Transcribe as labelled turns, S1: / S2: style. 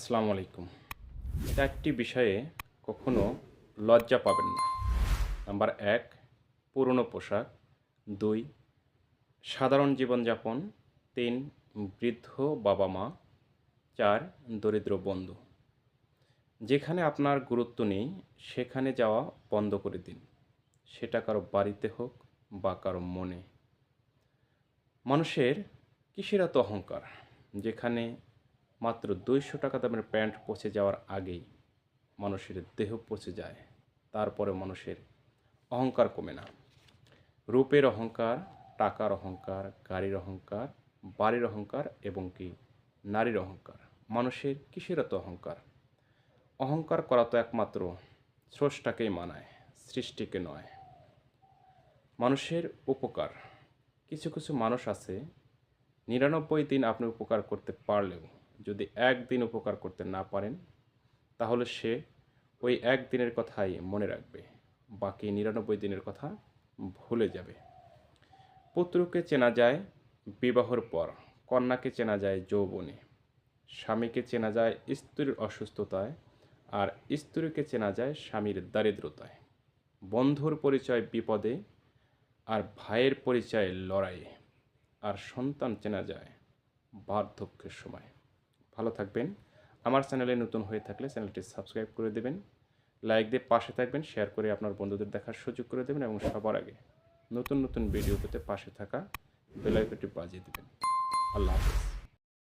S1: আসসালামু আলাইকুম। একটি বিষয়ে কখনো লজ্জা পাবেন না। নাম্বার এক, পুরনো পোশাক। দুই, সাধারণ জীবনযাপন। তিন, বৃদ্ধ বাবা মা। চার, দরিদ্র বন্ধু। যেখানে আপনার গুরুত্ব নেই, সেখানে যাওয়া বন্ধ করে দিন। সেটা কারও বাড়িতে হোক বা কারও মনে। মানুষের কিসের এত অহংকার? যেখানে মাত্র দুইশো টাকা দামের প্যান্ট পচে যাওয়ার আগেই মানুষের দেহ পচে যায়। তারপরে মানুষের অহংকার কমে না। রূপের অহংকার, টাকার অহংকার, গাড়ির অহংকার, বাড়ির অহংকার এবং কি নারীর অহংকার। মানুষের কিসের এত অহংকার? অহংকার করা তো একমাত্র স্রষ্টাকেই মানায়, সৃষ্টিকে নয়। মানুষের উপকার। কিছু কিছু মানুষ আছে, নিরানব্বই দিন আপনি উপকার করতে পারলেও যদি একদিন উপকার করতে না পারেন, তাহলে সে ওই একদিনের কথাই মনে রাখবে। বাকি নিরানব্বই দিনের কথা ভুলে যাবে। পুত্রকে চেনা যায় বিবাহর পর, কন্যাকে চেনা যায় যৌবনে, স্বামীকে চেনা যায় স্ত্রীর অসুস্থতায়, আর স্ত্রীকে চেনা যায় স্বামীর দারিদ্রতায়। বন্ধুর পরিচয় বিপদে, আর ভাইয়ের পরিচয় লড়াইয়ে, আর সন্তান চেনা যায় বার্ধক্যের সময়। ভালো থাকবেন। আমার চ্যানেলে নতুন হয়ে থাকলে চ্যানেলটি সাবস্ক্রাইব করে দেবেন। লাইক দিয়ে পাশে থাকবেন, শেয়ার করে আপনার বন্ধুদের দেখার সুযোগ করে দেবেন এবং সবার আগে নতুন নতুন ভিডিও পেতে পাশে থাকা বেলাইকটি বাজিয়ে দেবেন। আল্লাহ হাফেজ।